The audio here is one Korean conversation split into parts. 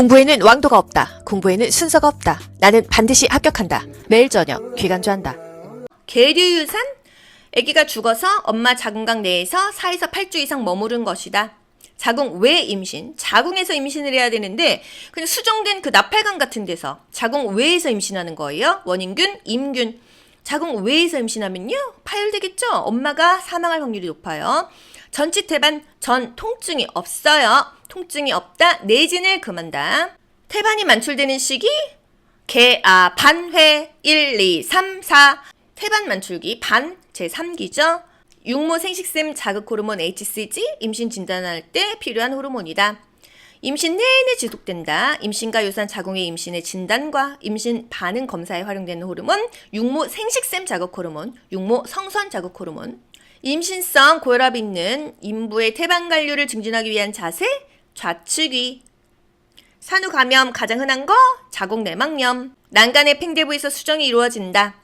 공부에는 왕도가 없다. 공부에는 순서가 없다. 나는 반드시 합격한다. 매일 저녁 귀간주한다. 계류유산? 아기가 죽어서 엄마 자궁각 내에서 4에서 8주 이상 머무른 것이다. 자궁 외 임신, 자궁에서 임신을 해야 되는데 그냥 수정된 그 나팔관 같은 데서 자궁 외에서 임신하는 거예요. 원인균, 임균. 자궁 외에서 임신하면요 파열되겠죠. 엄마가 사망할 확률이 높아요. 전치 태반 전 통증이 없어요. 통증이 없다. 내진을 금한다. 태반이 만출되는 시기 개아 반회 1, 2, 3, 4 태반 만출기 반 제3기죠. 육모 생식샘 자극 호르몬 HCG 임신 진단할 때 필요한 호르몬이다. 임신 내내 지속된다. 임신과 유산 자궁의 임신의 진단과 임신 반응 검사에 활용되는 호르몬 육모 생식샘 자극 호르몬, 육모 성선 자극 호르몬. 임신성 고혈압이 있는 인부의 태반 관료를 증진하기 위한 자세 좌측위 산후 감염 가장 흔한 거 자궁 내막염. 난간의 팽대부에서 수정이 이루어진다.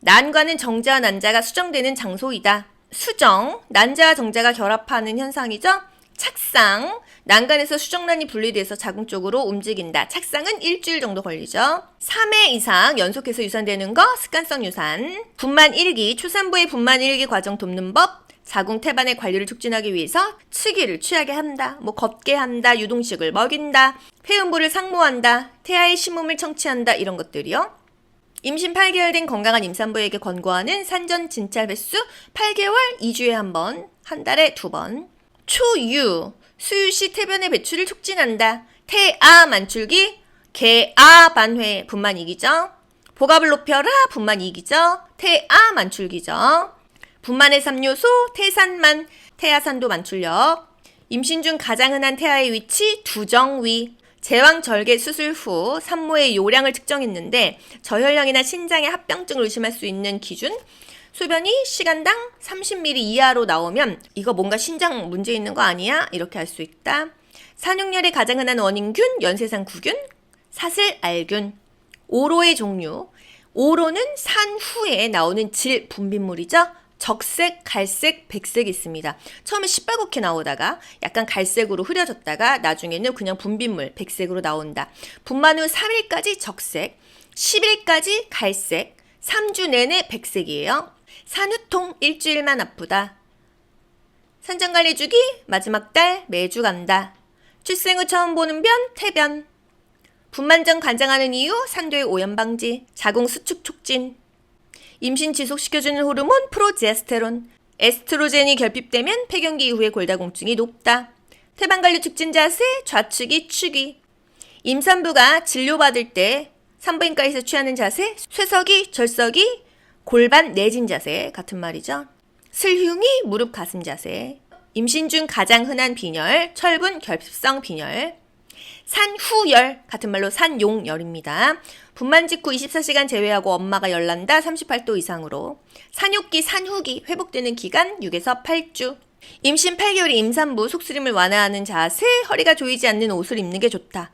난관은 정자와 난자가 수정되는 장소이다. 수정, 난자와 정자가 결합하는 현상이죠. 착상, 난간에서 수정란이 분리돼서 자궁 쪽으로 움직인다. 착상은 일주일 정도 걸리죠. 3회 이상 연속해서 유산되는 거 습관성 유산. 분만 1기, 초산부의 분만 1기 과정 돕는 법. 자궁 태반의 관리를 촉진하기 위해서 치기를 취하게 한다. 뭐 걷게 한다. 유동식을 먹인다. 폐음부를 상모한다. 태아의 심음을 청취한다. 이런 것들이요. 임신 8개월 된 건강한 임산부에게 권고하는 산전 진찰 횟수 8개월 2주에 한 번, 한 달에 두 번. 초유, 수유 시 태변의 배출을 촉진한다. 태아 만출기, 개아 반회 분만 이기죠. 복압을 높여라 분만 이기죠. 태아 만출기죠. 분만의 3요소 태산만, 태아산도 만출력. 임신 중 가장 흔한 태아의 위치 두정위. 제왕 절개 수술 후 산모의 요량을 측정했는데 저혈량이나 신장의 합병증을 의심할 수 있는 기준 소변이 시간당 30ml 이하로 나오면 이거 뭔가 신장 문제 있는 거 아니야? 이렇게 할 수 있다. 산육열의 가장 흔한 원인균 연쇄상 구균, 사슬 알균, 오로의 종류. 오로는 산 후에 나오는 질 분비물이죠. 적색, 갈색, 백색이 있습니다. 처음에 시뻘겋게 나오다가 약간 갈색으로 흐려졌다가 나중에는 그냥 분비물 백색으로 나온다. 분만 후 3일까지 적색, 10일까지 갈색, 3주 내내 백색이에요. 산후통 일주일만 아프다. 산전관리 주기 마지막 달 매주 간다. 출생 후 처음 보는 변 태변. 분만 전 관장하는 이유 산도의 오염 방지, 자궁 수축 촉진, 임신 지속시켜주는 호르몬 프로제스테론, 에스트로겐이 결핍되면 폐경기 이후에 골다공증이 높다. 태반관리 촉진 자세 좌측이 축이. 임산부가 진료받을 때 산부인과에서 취하는 자세 쇠석이, 절석이, 골반 내진 자세 같은 말이죠. 슬흉이 무릎 가슴 자세. 임신 중 가장 흔한 빈혈, 철분 결핍성 빈혈. 산후열 같은 말로 산용열입니다. 분만 직후 24시간 제외하고 엄마가 열난다 38도 이상으로 산육기 산후기 회복되는 기간 6에서 8주 임신 8개월의 임산부 속쓰림을 완화하는 자세 허리가 조이지 않는 옷을 입는 게 좋다.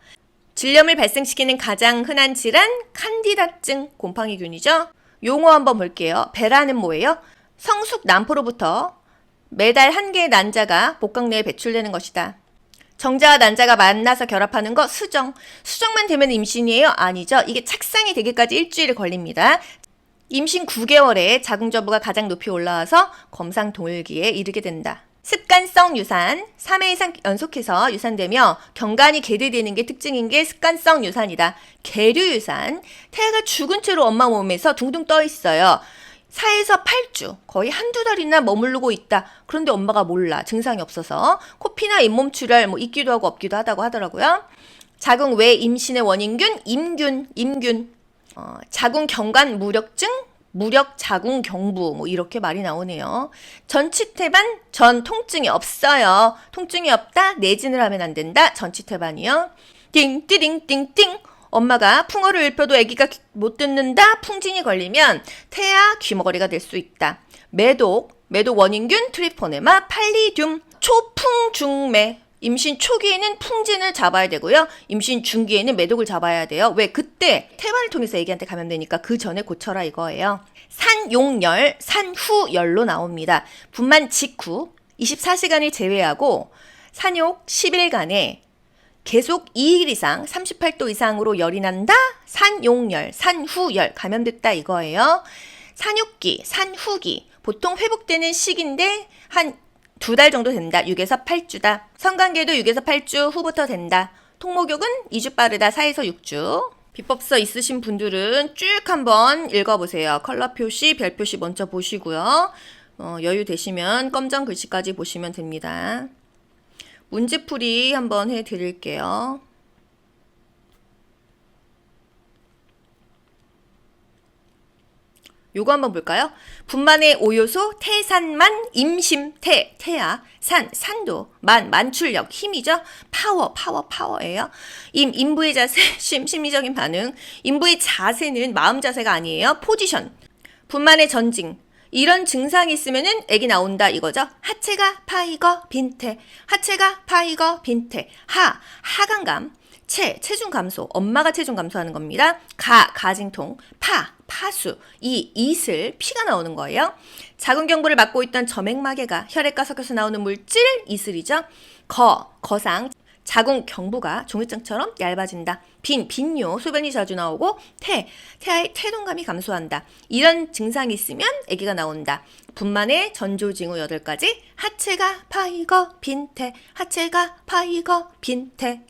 질염을 발생시키는 가장 흔한 질환 칸디다증 곰팡이균이죠. 용어 한번 볼게요. 베라는 뭐예요? 성숙 난포로부터 매달 한 개의 난자가 복강 내에 배출되는 것이다. 정자와 난자가 만나서 결합하는 거 수정. 수정만 되면 임신이에요? 아니죠. 이게 착상이 되기까지 일주일 걸립니다. 임신 9개월에 자궁저부가 가장 높이 올라와서 검상 동일기에 이르게 된다. 습관성 유산, 3회 이상 연속해서 유산되며 경관이 개대되는 게 특징인 게 습관성 유산이다. 계류 유산, 태아가 죽은 채로 엄마 몸에서 둥둥 떠 있어요. 4에서 8주, 거의 한두 달이나 머무르고 있다. 그런데 엄마가 몰라. 증상이 없어서. 코피나 잇몸 출혈 뭐 있기도 하고 없기도 하다고 하더라고요. 자궁 외 임신의 원인균, 임균, 임균. 어, 자궁 경관 무력증, 무력 자궁 경부 뭐 이렇게 말이 나오네요. 전치태반 전 통증이 없어요. 통증이 없다. 내진을 하면 안 된다. 전치태반이요. 띵 띠링 띵 띵 엄마가 풍어를 읊혀도 아기가 못 듣는다. 풍진이 걸리면 태아 귀머거리가 될 수 있다. 매독, 매독 원인균 트리포네마 팔리듐 초풍중매 임신 초기에는 풍진을 잡아야 되고요. 임신 중기에는 매독을 잡아야 돼요. 왜? 그때 태반을 통해서 애기한테 감염되니까 그 전에 고쳐라 이거예요. 산용열, 산후열로 나옵니다. 분만 직후 24시간을 제외하고 산욕 10일간에 계속 2일 이상 38도 이상으로 열이 난다. 산용열, 산후열 감염됐다 이거예요. 산육기, 산후기 보통 회복되는 시기인데 한 두 달 정도 된다. 6에서 8주다. 성관계도 6에서 8주 후부터 된다. 통목욕은 2주 빠르다. 4에서 6주. 비법서 있으신 분들은 쭉 한번 읽어보세요. 컬러 표시, 별 표시 먼저 보시고요. 어, 여유 되시면 검정 글씨까지 보시면 됩니다. 문제풀이 한번 해드릴게요. 요거 한번 볼까요? 분만의 오요소 태산만 임심 태 태야 산 산도 만 만출력 힘이죠? 파워 파워 파워예요. 임 인부의 자세 심 심리적인 반응. 인부의 자세는 마음 자세가 아니에요. 포지션. 분만의 전징 이런 증상이 있으면은 애기 나온다 이거죠. 하체가 파이거 빈태, 하체가 파이거 빈태, 하 하강감, 체 체중 감소, 엄마가 체중 감소하는 겁니다. 가 가진통, 파 파수, 이 이슬 피가 나오는 거예요. 자궁 경부를 막고 있던 점액마개가 혈액과 섞여서 나오는 물질 이슬이죠. 거 거상 자궁 경부가 종이장처럼 얇아진다. 빈, 빈뇨, 소변이 자주 나오고 태, 태아의 태동감이 감소한다. 이런 증상이 있으면 아기가 나온다. 분만의 전조징후 8가지, 하체가 파이거 빈태, 하체가 파이거 빈태.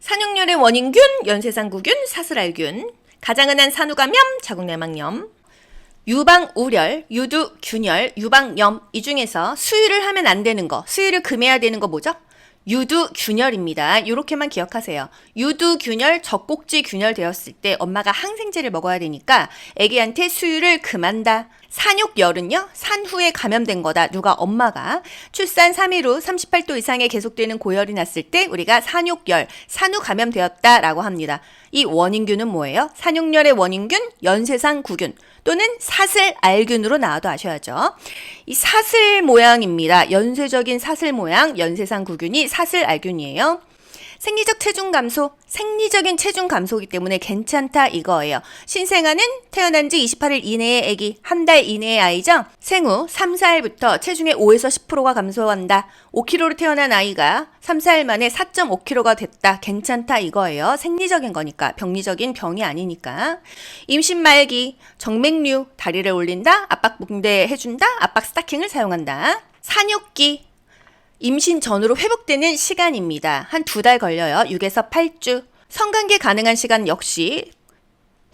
산육열의 원인균, 연쇄상구균, 사슬알균, 가장 흔한 산후감염, 자궁내막염, 유방 우열, 유두 균열, 유방염 이 중에서 수유를 하면 안 되는 거, 수유를 금해야 되는 거 뭐죠? 유두 균열입니다. 이렇게만 기억하세요. 유두 균열, 젖꼭지 균열 되었을 때 엄마가 항생제를 먹어야 되니까 아기한테 수유를 금한다. 산육열은요, 산후에 감염된 거다. 누가 엄마가 출산 3일 후 38도 이상에 계속되는 고열이 났을 때 우리가 산육열, 산후 감염되었다라고 합니다. 이 원인균은 뭐예요? 산육열의 원인균, 연쇄상 구균 또는 사슬 알균으로 나와도 아셔야죠. 이 사슬 모양입니다. 연쇄적인 사슬 모양, 연쇄상 구균이 사슬 알균이에요. 생리적 체중 감소, 생리적인 체중 감소이기 때문에 괜찮다 이거예요. 신생아는 태어난 지 28일 이내의 아기, 한 달 이내의 아이죠. 생후 3, 4일부터 체중의 5에서 10%가 감소한다. 5kg로 태어난 아이가 3, 4일 만에 4.5kg가 됐다. 괜찮다 이거예요. 생리적인 거니까 병리적인 병이 아니니까. 임신 말기, 정맥류, 다리를 올린다, 압박 붕대 해준다, 압박 스타킹을 사용한다. 산육기, 임신 전후로 회복되는 시간입니다. 한 두 달 걸려요. 6에서 8주. 성관계 가능한 시간 역시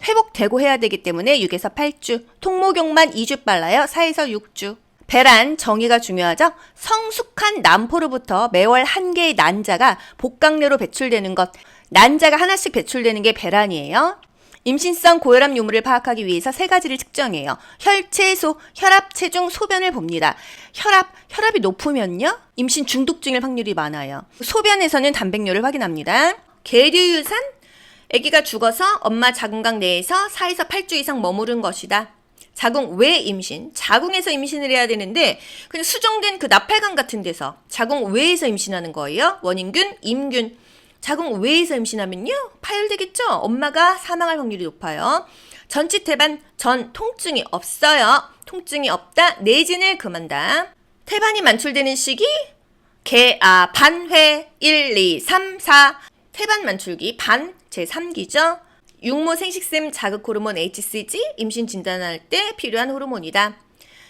회복되고 해야 되기 때문에 6에서 8주. 통목욕만 2주 빨라요. 4에서 6주. 배란 정의가 중요하죠. 성숙한 남포로부터 매월 한 개의 난자가 복강내로 배출되는 것. 난자가 하나씩 배출되는 게 배란이에요. 임신성 고혈압 유무를 파악하기 위해서 세 가지를 측정해요. 혈체소, 혈압, 체중, 소변을 봅니다. 혈압, 혈압이 높으면요? 임신 중독증일 확률이 많아요. 소변에서는 단백뇨를 확인합니다. 계류유산? 아기가 죽어서 엄마 자궁각 내에서 4에서 8주 이상 머무른 것이다. 자궁 외 임신, 자궁에서 임신을 해야 되는데 그냥 수정된 그 나팔관 같은 데서 자궁 외에서 임신하는 거예요. 원인균, 임균. 자궁 외에서 임신하면요 파열되겠죠. 엄마가 사망할 확률이 높아요. 전치 태반 전 통증이 없어요. 통증이 없다. 내진을 금한다. 태반이 만출되는 시기 개아 반회 1, 2, 3, 4 태반 만출기 반 제3기죠. 육모 생식샘 자극 호르몬 HCG 임신 진단할 때 필요한 호르몬이다.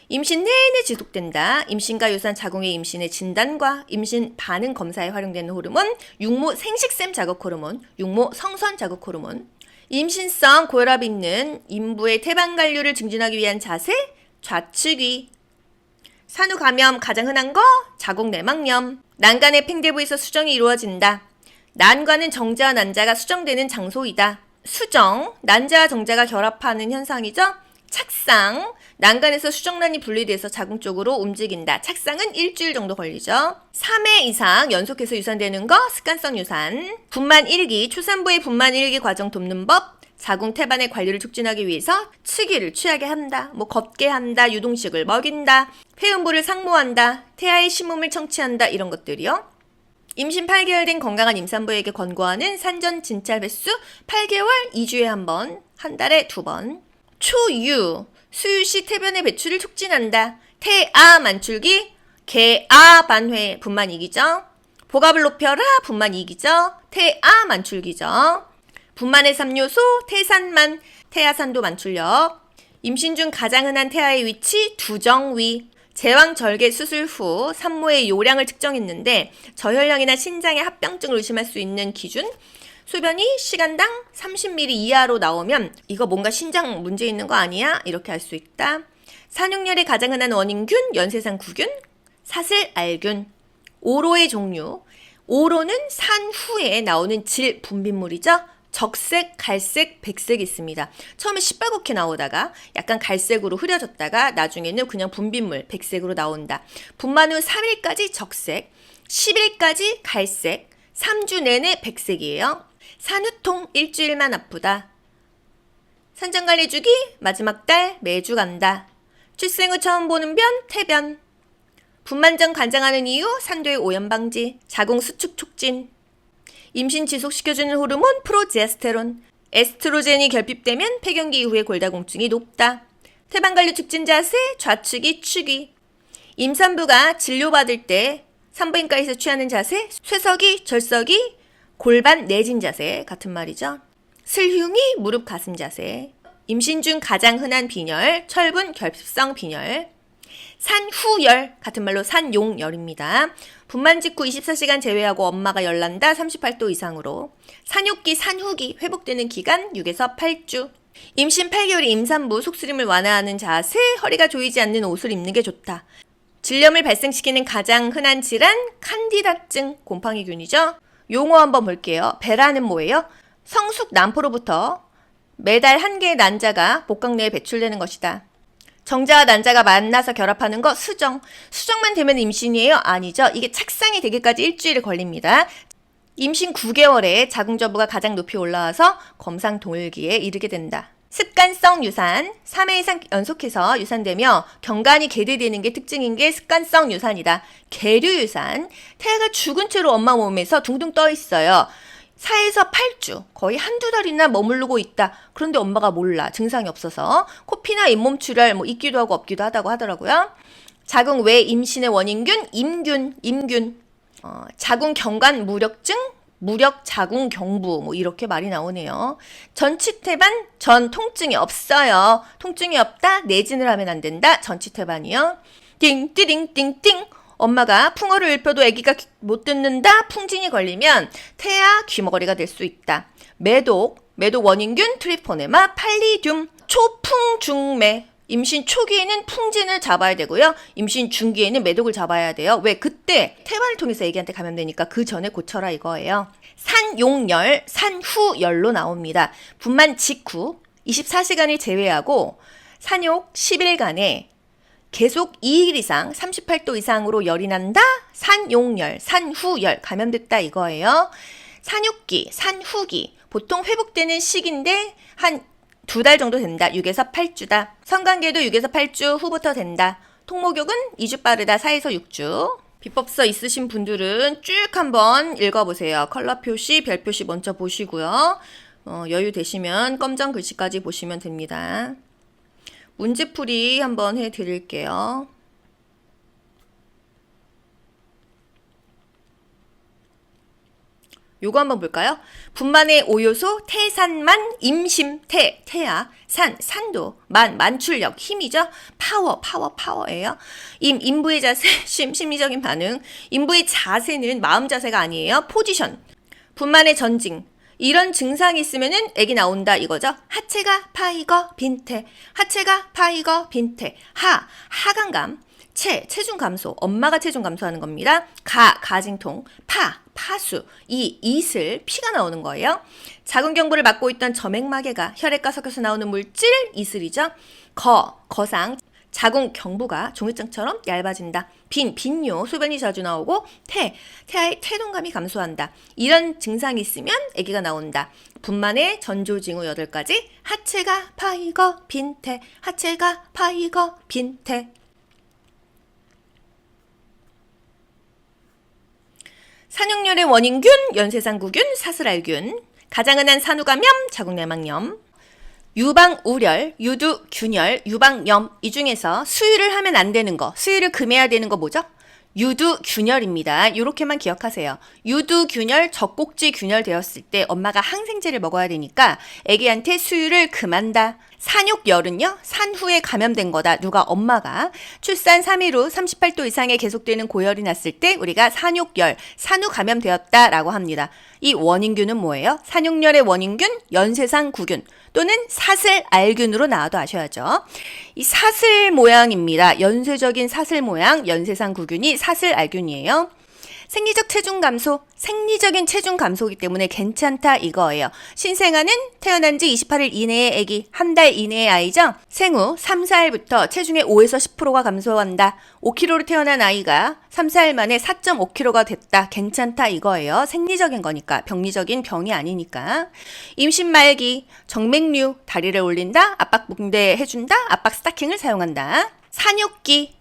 임신 내내 지속된다. 임신과 유산 자궁의 임신의 진단과 임신 반응 검사에 활용되는 호르몬, 육모 생식샘 자극 호르몬, 육모 성선 자극 호르몬. 임신성 고혈압이 있는 인부의 태반 관류를 증진하기 위한 자세, 좌측위. 산후 감염 가장 흔한 거 자궁 내막염. 난간의 팽대부에서 수정이 이루어진다. 난관은 정자와 난자가 수정되는 장소이다. 수정, 난자와 정자가 결합하는 현상이죠. 착상, 난간에서 수정란이 분리돼서 자궁 쪽으로 움직인다. 착상은 일주일 정도 걸리죠. 3회 이상 연속해서 유산되는 거 습관성 유산. 분만 1기, 초산부의 분만 1기 과정 돕는 법. 자궁 태반의 관리를 촉진하기 위해서 치기를 취하게 한다. 뭐 걷게 한다. 유동식을 먹인다. 회음부를 상모한다. 태아의 심음을 청취한다. 이런 것들이요. 임신 8개월 된 건강한 임산부에게 권고하는 산전 진찰 횟수 8개월 2주에 한 번, 한 달에 두 번. 초유, 수유 시 태변의 배출을 촉진한다. 태아 만출기, 개아 반회 분만 이기죠. 복압을 높여라 분만 이기죠. 태아 만출기죠. 분만의 3요소 태산만 태아산도 만출력. 임신 중 가장 흔한 태아의 위치 두정위. 제왕 절개 수술 후 산모의 요량을 측정했는데 저혈량이나 신장의 합병증을 의심할 수 있는 기준 소변이 시간당 30ml 이하로 나오면 이거 뭔가 신장 문제 있는 거 아니야? 이렇게 알수 있다. 산육열의 가장 흔한 원인균 연쇄상 구균, 사슬 알균, 오로의 종류. 오로는 산 후에 나오는 질 분비물이죠. 적색, 갈색, 백색이 있습니다. 처음에 시뻘겋게 나오다가 약간 갈색으로 흐려졌다가 나중에는 그냥 분비물 백색으로 나온다. 분만 후 3일까지 적색, 10일까지 갈색, 3주 내내 백색이에요. 산후통 일주일만 아프다. 산전관리 주기 마지막 달 매주 간다. 출생 후 처음 보는 변 태변. 분만 전 관장하는 이유 산도의 오염 방지, 자궁 수축 촉진. 임신 지속시켜주는 호르몬 프로제스테론. 에스트로겐이 결핍되면 폐경기 이후에 골다공증이 높다. 태반 관리 촉진 자세 좌측이 축이. 임산부가 진료받을 때 산부인과에서 취하는 자세 쇠석이 절석이 골반 내진 자세 같은 말이죠. 슬흉이 무릎 가슴 자세. 임신 중 가장 흔한 빈혈 철분 결핍성 빈혈. 산후열 같은 말로 산용열입니다. 분만 직후 24시간 제외하고 엄마가 열난다 38도 이상으로 산욕기 산후기 회복되는 기간 6에서 8주 임신 8개월 임산부 속쓰림을 완화하는 자세 허리가 조이지 않는 옷을 입는 게 좋다. 질염을 발생시키는 가장 흔한 질환 칸디다증 곰팡이균이죠. 용어 한번 볼게요. 배라는 뭐예요? 성숙 난포로부터 매달 한 개의 난자가 복강 내에 배출되는 것이다. 정자와 난자가 만나서 결합하는 거 수정. 수정만 되면 임신이에요? 아니죠. 이게 착상이 되기까지 일주일 걸립니다. 임신 9개월에 자궁저부가 가장 높이 올라와서 검상 동일기에 이르게 된다. 습관성 유산, 3회 이상 연속해서 유산되며 경관이 개대되는 게 특징인 게 습관성 유산이다. 계류 유산, 태아가 죽은 채로 엄마 몸에서 둥둥 떠 있어요. 4에서 8주, 거의 한두 달이나 머무르고 있다. 그런데 엄마가 몰라. 증상이 없어서. 코피나 잇몸 출혈 뭐 있기도 하고 없기도 하다고 하더라고요. 자궁 외 임신의 원인균, 임균, 임균. 어, 자궁 경관 무력증, 무력 자궁 경부 뭐 이렇게 말이 나오네요. 전치태반 전 통증이 없어요. 통증이 없다. 내진을 하면 안 된다. 전치태반이요. 띵띠링띵띵 엄마가 풍어를 읊혀도 아기가 못 듣는다. 풍진이 걸리면 태아 귀머거리가 될 수 있다. 매독 매독 원인균 트리포네마 팔리듐 초풍중매 임신 초기에는 풍진을 잡아야 되고요. 임신 중기에는 매독을 잡아야 돼요. 왜? 그때 태반을 통해서 애기한테 감염되니까 그 전에 고쳐라 이거예요. 산용열, 산후열로 나옵니다. 분만 직후 24시간을 제외하고 산욕 10일간에 계속 2일 이상 38도 이상으로 열이 난다. 산용열, 산후열 감염됐다 이거예요. 산육기, 산후기 보통 회복되는 시기인데 한 두 달 정도 된다. 6에서 8주다. 성관계도 6에서 8주 후부터 된다. 통목욕은 2주 빠르다. 4에서 6주. 비법서 있으신 분들은 쭉 한번 읽어보세요. 컬러 표시, 별 표시 먼저 보시고요. 어, 여유 되시면 검정 글씨까지 보시면 됩니다. 문제풀이 한번 해드릴게요. 요거 한번 볼까요? 분만의 오요소 태산만 임심 태. 태아 산 산도 만 만출력 힘이죠? 파워 파워 파워예요. 임 인부의 자세 심 심리적인 반응. 인부의 자세는 마음 자세가 아니에요. 포지션. 분만의 전징. 이런 증상이 있으면은 애기 나온다 이거죠. 하체가 파이거 빈태, 하체가 파이거 빈태, 하 하강감, 체 체중 감소, 엄마가 체중 감소하는 겁니다. 가 가진통, 파 파수, 이 이슬 피가 나오는 거예요. 자궁 경부를 막고 있던 점액마개가 혈액과 섞여서 나오는 물질 이슬이죠. 거 거상 자궁 경부가 종이장처럼 얇아진다. 빈, 빈뇨, 소변이 자주 나오고 태, 태아의 태동감이 감소한다. 이런 증상이 있으면 아기가 나온다. 분만의 전조징후 8가지, 하체가 파이거 빈태, 하체가 파이거 빈태. 산육열의 원인균, 연쇄상구균, 사슬알균, 가장 흔한 산후감염, 자궁내막염, 유방 우렬, 유두 균열, 유방염. 이 중에서 수유를 하면 안 되는 거, 수유를 금해야 되는 거 뭐죠? 유두균열입니다. 이렇게만 기억하세요. 유두균열, 젖꼭지 균열 되었을 때 엄마가 항생제를 먹어야 되니까 아기한테 수유를 금한다. 산육열은요, 산후에 감염된 거다. 누가 엄마가 출산 3일 후 38도 이상의 계속되는 고열이 났을 때 우리가 산육열, 산후 감염되었다라고 합니다. 이 원인균은 뭐예요? 산육열의 원인균, 연쇄상 구균 또는 사슬 알균으로 나와도 아셔야죠. 이 사슬 모양입니다. 연쇄적인 사슬 모양, 연쇄상 구균이 사슬 알균이에요. 생리적 체중 감소, 생리적인 체중 감소이기 때문에 괜찮다 이거예요. 신생아는 태어난 지 28일 이내의 아기, 한 달 이내의 아이죠. 생후 3, 4일부터 체중의 5에서 10%가 감소한다. 5kg로 태어난 아이가 3, 4일 만에 4.5kg가 됐다. 괜찮다 이거예요. 생리적인 거니까 병리적인 병이 아니니까. 임신 말기, 정맥류, 다리를 올린다, 압박 붕대 해준다, 압박 스타킹을 사용한다. 산육기,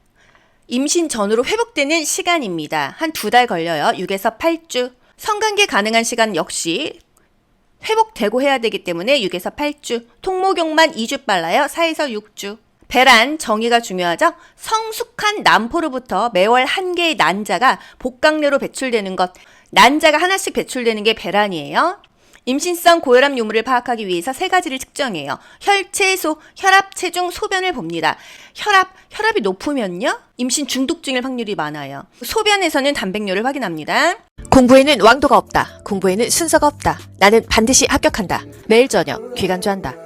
임신 전후로 회복되는 시간입니다. 한 두 달 걸려요. 6에서 8주. 성관계 가능한 시간 역시 회복되고 해야 되기 때문에 6에서 8주. 통모경만 2주 빨라요. 4에서 6주. 배란 정의가 중요하죠. 성숙한 남포로부터 매월 한 개의 난자가 복강내로 배출되는 것. 난자가 하나씩 배출되는 게 배란이에요. 임신성 고혈압 유무를 파악하기 위해서 세 가지를 측정해요. 혈체소, 혈압, 체중, 소변을 봅니다. 혈압, 혈압이 높으면요? 임신 중독증일 확률이 많아요. 소변에서는 단백뇨를 확인합니다. 공부에는 왕도가 없다. 공부에는 순서가 없다. 나는 반드시 합격한다. 매일 저녁 귀간주한다.